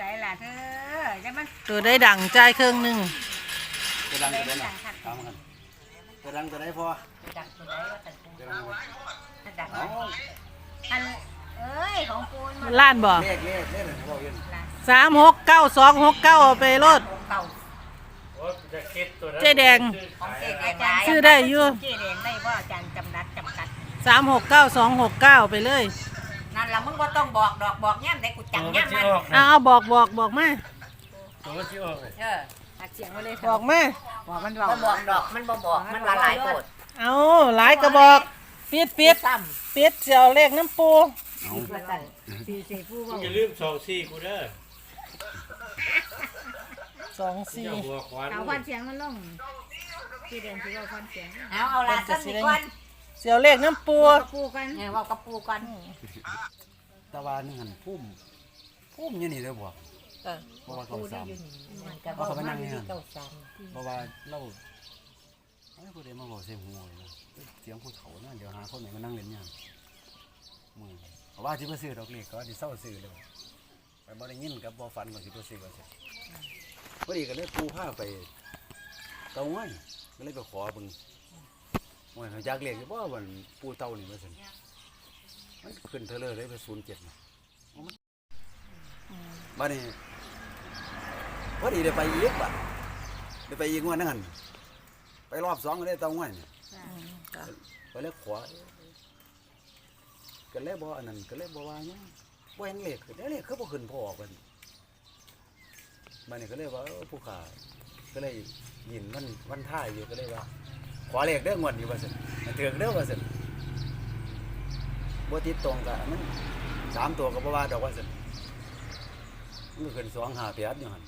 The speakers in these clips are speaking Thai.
ส่ล่ะเธอจะมันตัวได้ดังจ่ายเครื่องหนึงตัวดังตัวได้น่ะตามกันตัวดังตัวได้พอดักตัวไหนว่าตัดปูตัวดังตัวดักเอาอันเอ้ยของปูนมันล้านบ่เลขเลขเลขเลยบอกยืนสามหกเก้าสองหกเก้าเอาไปรถเก่าเจ๊แดง ของเจ๊แดงหลายซื้อได้อยู่ เจ๊แดงได้ว่าอาจารย์จำนัดจำกัดสามหกเก้าสองหกเก้าไปเลย นั่นละมึงว่าต้องบอกดอกบอกย่ำได้กูจังย่ำมันเอาเอาบอกบอกบอกมาตัวที่ออกเลยเอออัดเสียงมาเลยบอกมาบอกมันบอกบอกดอกมันบอกบอกมันว่าหลายโกดเอาหลายกระบอกปิดปิดซ้ปิดเสียวเลขน้ำปูเอาำมาสั่นสี่สี่ผู้มึว่างอย่าลืมสองสี่กูเด้อสองสี่ เจ้าหัวขวาน เอาควันเสียงมันลงพี่เดินสิเอาควันเสียง เอาเอาละสักสิก่อน เสียวเลขน้ำปูกระปูกันเนี่ยว่ากับปูก่อนตะวันนึงหันพุ่มพุ่มอยู่นี่เลยบ่เออเพราะว่าเขาปูได้สามอยู่นี่มันก็บอกมันอยู่ที่เก้าสามเพราะว่าเราไอ้ผู้ใดมาบอกเสียงหัวเลยนะเสียงผู้เฒ่านั่นเดี๋ยวหาคนไหนมานั่งเล่นยังมือเขาว่าที่มาซื้อดอกเล็กก็ที่เศร้าซื้อเลยไปบ่ได้ยินกับบ่ฝันก็สิบ่ซื้อก็สิพอดีก็เลยปูผ้าไปเตาง่อยก็เลยไปขอเบิ่ง โอ้ยเขาอยากเรียกอยู่บ่ว่ามันปูเต่านี่ว่าซั่นมันขึ้นเทอเลยเลยไป07นะเอามันบัดนี้พอดีได้ไปอีกบัดได้ไปอีกงวดนึงหั่นไปรอบสองก็ได้เตาง่อยนี่ไปเลยขวาก็เลยบ่อันนั้นก็เลยบ่ว่าหยังบ่เห็นเลขขึ้นเลขคือบ่ขึ้นพอออกมันมันนี่ก็เลยว่าเออผู้ขาก็เลยยินวันวันท่ายอยู่ก็เลยว่า ขอเลขเด้องวดนี้ว่าซั่นให้ถือเด้อว่าซั่นบ่ติดตรงกะมันสามตัวก็บ่ว่าดอกว่าซั่นมันก็ขึ้นสองห้าแปดอยู่หั่น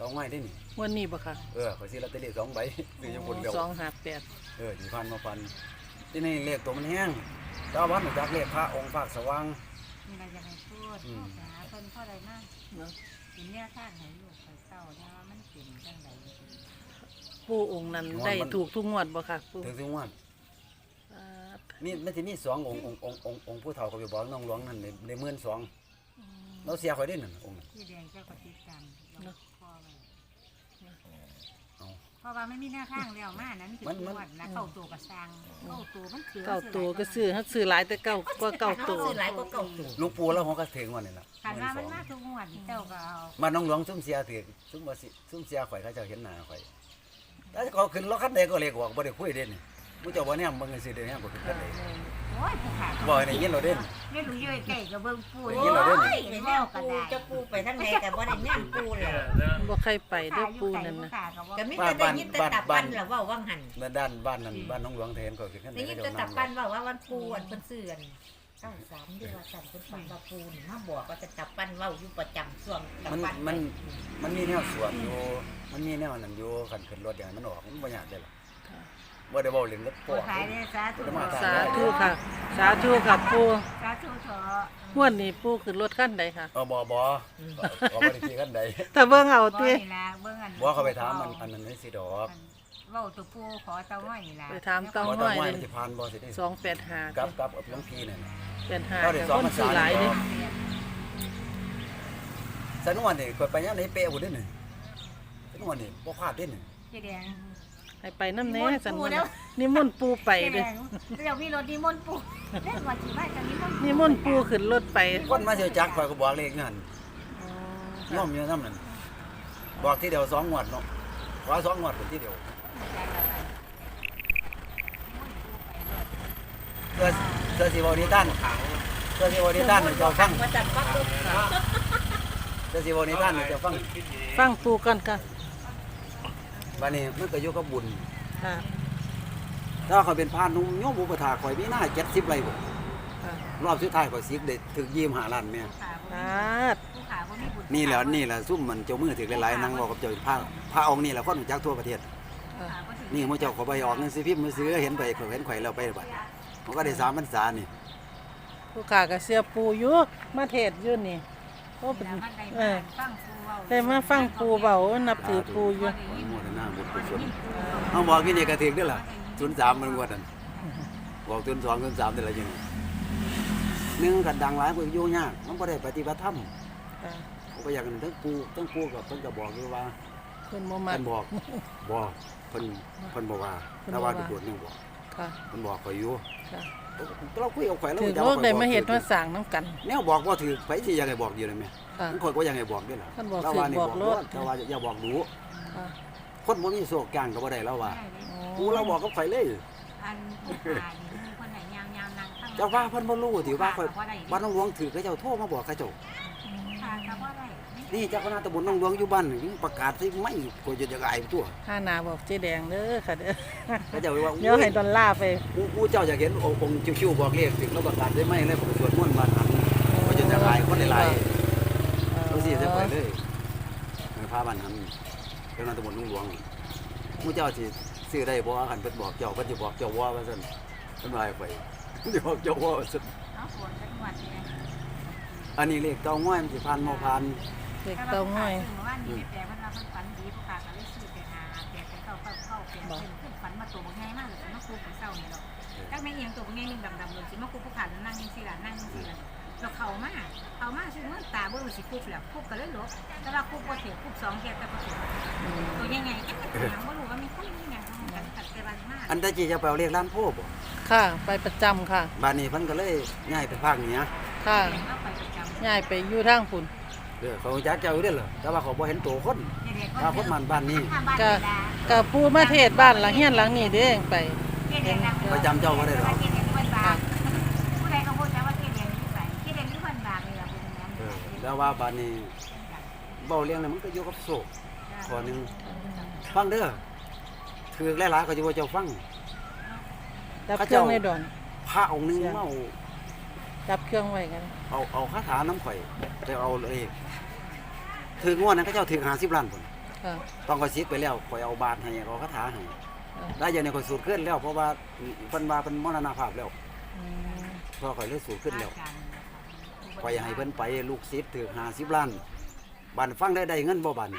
ต้องไว้ได้นี่วันนี้บ่ค่ะเออขอยสิลอตเตอรี่สองใบซื้ออยู่บนเดียวสองห้าแปดเออที่พันมาพันที่นี่เลขตัวมันแห้งเจ้าวัดหนูจักเลขพระองค์ภาคสว่างมีอะไรจะให้พูดอืมหาเพิ่นพ่อใดมากเนาะกินเนี่ยท่านให้ลูกให้เต้าเนี่ยว่ามันเป็นจังไดปู องค์นั้นได้ถูกทุกงวดบ่ค่ะปูถึงสิงวันอ่ามีมันจะมีสององค์องค์องค์องค์องค์ผู้เฒ่าเขาไปบอกน้องหลวงนั่นในในหมื่นสองเราเสียคอยได้หนึ่งองค์นั้นพี่แดงเจ้าก็ติดตามเราพ่อไว้เอาเพราะว่าไม่มีหน้าข้างแล้วมานั้นถึงมันมันวัดนะเข้าตัวกระซังเข้าตัวมันคือเก้าตัวก็ซื้อฮักซื้อหลายแต่เก้าก็เก้าเขาตัวซื้อหลายก็เก่าตัวหลูกปู่แล้วหัวก็ถึงวันนี่แหละขันหมื่ว่านสมันองมาทุกงวดเจ้าก็เอามาน้องหลวงซุ่มเสียถือซุ่มมาสิซุ่มเสียข่อยเขาเจ้าเห็นหน้าข่อย แล้วเขาขึ้นรถคันใดก็เลขบอกบ่ได้คุยเด่นมุ้เจ้าบ่เนี่ยมึงสิเด่นเนี่ยบ่ขึ้นคันใดโอ้ยผู้ขาบ่ให้ได้ยินเราเด่น ไม่รู้ย่อยใกล้กับเบิ่งปูได้ยินเราเด้อนี่โอ้ยแนวปูจะปูไปทั้งไหนแต่ว่าได้แนวปูเลยบ่ใครไปเด้อปูนั่นนะก็มีแต่ได้ยินแต่ตับปั้นหรือว่าว่างหันแล้วด้านบ้านนั้นบ้านน้องหลวงเทนก็ขึ้นคันใดได้ยินเขาแต่เจ้าตับนำปั้นว่าว่าวันปูอันเพิ่นซื้ออันเก้าสามที่ว่าสั่นเพิ่นฝันว่าปูนี่มาบอกว่าจะตับปั้นเว้าอยู่ประจำช่วงตับมันปั้นมันมันมีแนวสวนอยู่ มันมีแนวนั้นอยู่ขันขึ้นรถอย่างนั้นมันออกมันบ่ยากได้หรอกบ่ได้เว้าเล่นกับปพ่อวดขายเนี่ยสาธุสาธุค่ะ สาธุค่ะปูสาธุเถอะงวดนี้ปูขึ้นรถขั้นใดค่ะเออบ่บ่ก็บ่ได้ขี่คันใดถ้าเบิ่งเอาบ่ตินี่ล่ะเบิ่งอันบ่เขาไปถามมันอันนั้นนี่สิดอกเว้าตัวปูขอเต้าห้อยนี่ล่ะไปถามเต้าบ่ห้ต้อองยว่าเลยมันสิผ่านบ่สิได้สองแปดห้ากับกับกับหลวงพี่นั่นน่ะแปดห้าเราได้แต่สองคนภาษาซื้อหลายเด้สนวนนี่ก็ไปยามไหนเป๊ะบ่ได้นี่ สนวนนี่บ่พลาดเด้นี่เจ๊แดง ให้ไปน้ำแน่สันปูมันแล้วนิมนต์ปูไปเจ๊แดเด้องเดี๋ยวมีรถนิมนต์ปูเล่นวันที่บ้านกันนิมนต์นิมนต์ปูขึ้นรถไปคนมาเสียจักข่อยก็บอกเลขนั่นอ๋อย่อมอยู่นำนั่นบอกทีเดียวสองงวดเนาะว่าสองงวดเป็นทีเดียวเพื่อเพื่อสิบ่นิทานเพื่อสิบ่นิทานให้เจ้าฟังว่าจัดฟักลูกเพื่อสิบ่นิทานให้เจ้าฟังฟังปูกันค่ะ วันนี้มันก็อยู่กับบุญ ค่ะ ถ้าเขาเป็นพระนุ่มโยมอุปถาข่อยมีหน้า70ไร่บ่ค่ะรอบสุดท้ายข่อยสิได้ถึง25ล้านแม่ขาบ่สาธุผู้ขาบ่มีบุญนี่แหละนี่แหละซุ่มมันเจ้ามือถึงหลายๆนั่งบอกกับเจ้าพระพระองค์นี่แหละคนรู้จักทั่วประเทศ ขาบ่ถึงนี่มื้อเจ้าเขอไปออกหนังสือพิมพ์มือซื้อเห็นไปข่อยเห็นข่อยแล้วไปบัดมันก็ได้สามพรรษานี่ผู้ขาก็เสียปูอยู่มาเทศอยู่นี่โอ้เป็นแล้วมันได้เอมาอฟังปูเว้าได้มาฟังปูเบานับถือปูอยู่ขออนุโมทนาบุญ กุศลเอาบอกที่นี่ก็ถึงเด้อล่ะ03มันงวดนั่นบอก02 03ได้ละยังหนึ่งกันดังหลายเพิ่นอยู่ยากมันบ่ได้ปฏิบัติธรรมค่ะผมก็อยากกันทั้งปูทั้งปูกับเพิ่นก็บอกอยู่ว่าเพิ่นบ่มัเพิ่กนบอกบอกเพิ่นเพิ่นบอกว่าเพิ่นถ้าบว่าอกว่าดูดนี่บอกค่ะเพิ่นบอกข่อยอยู่ค่ะเราคุยกับข่อยแล้วถือจะโลเอากข่อยได้บอกมาเฮ็ดถืมาอสร้างนํกันแนวบอกบ่ถือไผสิอยากให้บอกอยู่เลยแม่ค่ะมันข่อยก็อยากให้บอกด้วยล่ะท่านบอกเราว่าถือนี่บอกบอกโลโลดดแต่ว่าอย่าบอกดู ค่ะคนบ่มีโศกกลางก็บ่ได้แล้วว่าได้เลยกูเราบอกกับข่อยเลย อันผู้ขานี่มีคนไหนยาวๆนางตั้งเจ้าว่าเพิ่นบ่รู้ติว่าข่อยว่าได้บ้านน้องหลวงถือเขาเจ้าโทรมาบอกเขาเจ้าขาดก็ว่าได้นี่เจ้าคณะตำบลน้องหลวงอยู่บ้านนี่ประกาศสิไม่ก็จะจะอายตัวห้าหนาบอกเจ๊แดงเด้อค่ะเด้อเขาเจ้าว่าเดี๋ยวให้ดอลลาร์ไปกูกูเจ้าอยากเห็นองค์องค์ชิวๆบอกเลขถึงแล้วประกาศได้ไหมเลยผมสวดมนต์มาหันก็จะจะอายคนหลายๆเขาสิจะไปเลยพาบ้านหัน เจ้าคณะตำบลน้องหลวงมูเจ้าสิซื้อได้บ่คันเพิ่นบอกเจ้าเพิ่นสิบอกเจ้าว่าว่าซั่นเพิ่นว่าให้ไปสิบอกเจ้าว่าว่าซั่นเอาฝนจังหวัดเนี่ยอันนี้เลขเก้าง้อยมันสิผ่านบ่ผ่านเด็กเต้าง่อยเมื่อวานนี้แปลว่าเราเพิ่นฝันดีผู้ขาก็เลยซื้อไปหาแปลไปเข้าเข้าเข้าแปลขึ้นฝันมาตัวบ่ง่ายมากเลยมาคูผู้เศร้านี่หรอกจักแม่เอียงตัวบ่ง่ายนึงดำๆเลยสิมาคูผู้ขานั่งจังซี่ล่ะนั่งจังซี่ล่ะ เราเข้ามาเข้ามาซึ่งมันตาเบิ่งสิคุบแล้วคุบก็เลยลบแต่ว่าคุบบ่ถึงคุบสองเทียแต่บ่ถึงตัวยังไงจักเป็นหยังบ่รู้ว่ามีคนมีหยังกันตัดแต่วันมากอันตะกี้จะไปเอาเลขร้านโพบ่ค่ะ ไปประจำค่ะบ้านนี้เพิ่นก็เลยย้ายไปภาคเหนือค่ะเราไปประจำย้ายไปอยู่ทางพุ่น เด้อเขาจักเจ้าอยู่เด้อเหรอแต่ว่าเขาบ่เห็นตัวคนเด็กๆถ้าคนมันบ้านนี้ก็กับผู้มาเทศบ้านหลังเฮียนหลังนี้เด้งไป ประจำเจ้าบ่ได้หรอก แล้วว่าบ้านนี้เบ้าเรื่องนี่มันก็อยู่กับโศกข้อหนึงฟังเด้อคือหลายๆก็สิว่าเจ้าฟัง ดับเขาเครื่เจ้าองในดอนพระองค์หนึงมาเอาดับเครื่องไว้กัน เอาเอาคาถาน้ำข่อยไปเอาเลยถืองวดนั้นเขาเจ้าถือ50ล้านพุ่นค่ะ ต้องก็สิไปแล้วข่อยเอาบาทให้เอาคาถาให้เออ ได้อย่างนี้ข่อยสูตรขึ้นแล้ว เพราะว่าเพิ่นว่าเพิ่นมรณภาพแล้วอืมพอข่อยเลยสูตรขึ้นแล้ว ข่อยให้เพิ่นไปลูกศิษย์ถือ50ล้านบันฟังได้ได้เงินบ่บัดน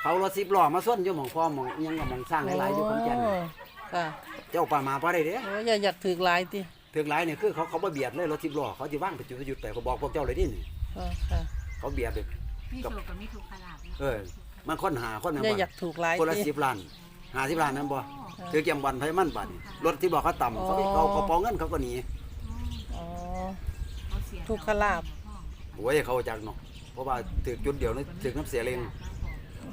เขารถ10ล้อมาส่วนอยู่หม่องพ่อหม่องอิหยังก็หม่องสร้างหลายๆอยู่ขอนแก่นโค่ะเจ้าป่ามาบ่ได้เด้โอ้ยอย่าอยากถือหลายติถึงหลายนี่คือเขาเขาบ่เบียดเลยรถ10ล้อเขาสิวางไปจุดหยุดไปเขาบอกพวกเจ้าเลยดินี่ค่ะค่ะเขาเบียดเลยมีถูกกับมีถูกขลาดเออมันคนหาคนนั้นอย่าบ่อยากถูกหลายคนละติ10ล้าน50ล้านนั่นบ่ถือเกี่ยมบันไผมันบัดนี่รถ10ล้อเขาต่ำเขาไปเขาเขาเปาเงินเขาก็หนีอ๋อ ถูกขลาดโอ้ยเขาจักเนาะเพราะว่าถือจุดเดียวนี่ถือน้ำเสียเรง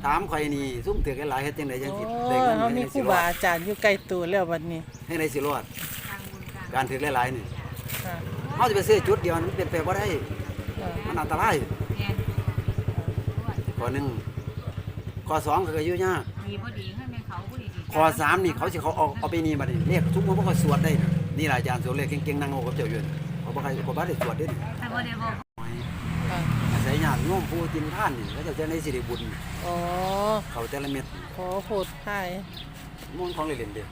ถามข่อยนี่ซุ่มถือกันหลายเฮ็ดจังไดจังสิโอ้ได้เงินเฮาให้มีได้คสิรูรบาอดอาจารย์อยู่ใกล้ตัวแล้วบัดนี้ให้ได้สิรอดทางบุญการถือหลายๆนี่ค่ะเฮาจะไปซื้อจุดเดียวมันเป็นไปบ่ได้ ค่ะมันอันตรายแอนข้อหนึ่งข้อสองก็คืออยู่ยากดีพอดีให้แม่เขาผู้ดีดีข้อสามนี่เขาสิเขาเอาเอาไปนี่บัดนี้เรียกทุกคนบ่ค่อยสวดได้นะนี่ล่ะอาจารย์สวดเลขเก่งๆนั่งโง่กับเจ้าอยู่นี่เขาบ่ค่อยบ่บ่ได้สวดเด้นี่แต่บ่ได้บอกค่ะอาศัยญาติโยมผู้กินทานนี่เขาเจ้าจะได้สิได้บุญอ๋อ เขาแต่ละเม็ดขอโพดทายมันของเล่นๆเด้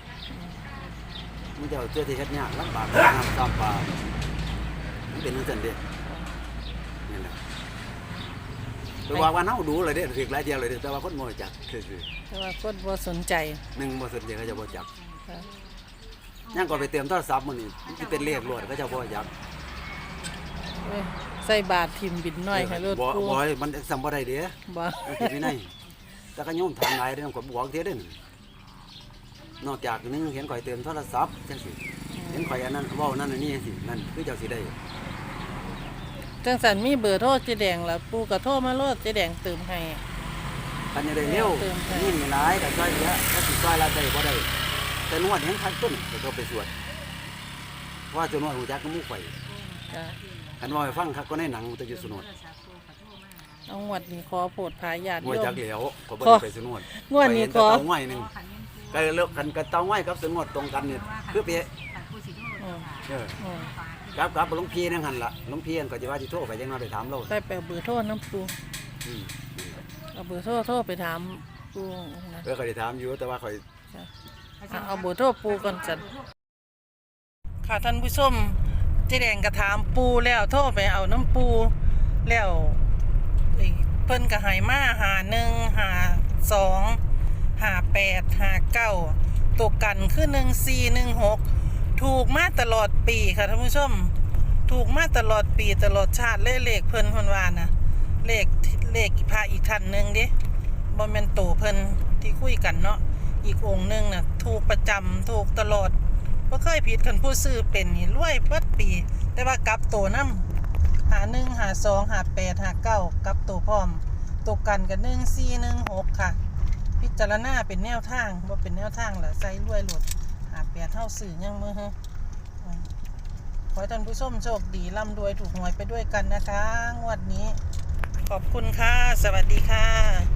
มันเจ้าเจ้าที่เฮ็ดยากลำบากน้ำซ้ำปลามันเป็นจังซั่นเด้นี่แหละไปว่าว่าเฮาดูเลยเด้ถึกหลายเดียวเลยเด้แต่ว่าคนบ่รู้จักคือแต่ว่าคนบ่สนใจๆหนึ่งบ่สนใจเขาจะบ่จัก ค่ะ ยังก็ไปเติมโทรศัพท์มื้อนี้มันสิเป็นเลขรวดเขาจะบ่จัก เอ้ยใส่บาตรทิมบินน้อยให้รถบ่กูบ่ให้มันซ้ำบ่ได้เด้บ่มันผิดวินัยแต่ก็โยมทางหลายเด้อก็บอกเด้อเด้อนอกจากนึงเห็นข่อยเติมโทรศัพท์จังซี่เห็นข่อยอันนั้นเว้านั่นอันนี้จังซี่นั่นคือเจ้าสิได้จังสันมีเบอร์โทรเจ๊แดงแล้วปู่ก็โทรมาโลดเจ๊แดงเติมให้ อันนี้ได้เร็วเติมให้นี่มีหลายก็ช่วยเหลือถ้าสิช่วยละได้บ่ได้แต่นวดเห็นคักต้นก็ต้องไปสวดว่าจะนวดหูจักก็มูข่อยจ้ะ คันว่าให้ฟังคักก็ในหนังมันจะอยู่สนวดเอางวดนี้ขอโปรดพายญาติงวดโยจัมกแล้วก็บ่ได้ไปสนวดงวดนี้ขอ ไปเห็แต่เตาง่อยหนึงก็เลิกกันกับเตาง่อยกับสนวดตรงกันนี่คือเปะอืม เอออืมกับกับหลวงพี่นั่นหั่นล่ะหลวงพี่นั่นก็จะว่าสิโทรไปจังว่าไปถามเราได้ไปเอาเบอร์โทรน้ำปูอืมเอาเบอร์โทรโทรไปถามปูนะเออก็ได้ถามอยู่แต่ว่าข่อย อะเอาเบอร์โทรปูก่อนจันค่ะท่านผู้ชมเจ๊แดงก็ถามปูแล้วโทรไปเอาน้ำปูแล้วไอ้เพิ่นก็ให้มาหาหนึ่งหาสองหาแปดหาเก้าตัวกันคือหนึ่งสี่หนึ่งหกถูกมาตลอดปีค่ะท่านผู้ชม ถูกมาตลอดปีตลอดชาติเล่เลขเพิ่นพิ่นวานะเลขเลขพระอีกท่านหนึ่งดิบ่แม่นโตเพิ่นที่คุยกันเนาะอีกองค์หนึ่งน่ะถูกประจำถูกตลอด บ่เคยผิดคันผู้ซื้อเป็นนี่รวยเบิดปี แต่ว่ากลับโตนำหา1หา2หา8หา9กลับโตพร้อมตกกันกัน1 4 1 6ค่ะ พิจารณาเป็นแนวทางบ่เป็นแนวทางล่ะใส่รวยโลดหาแปดเท่าสื่อยังมือฮะอืมขอให้ท่านผู้ชมโชคดีร่ำรวยถูกหวยไปด้วยกันนะคะ งวดนี้ ขอบคุณค่ะ สวัสดีค่ะ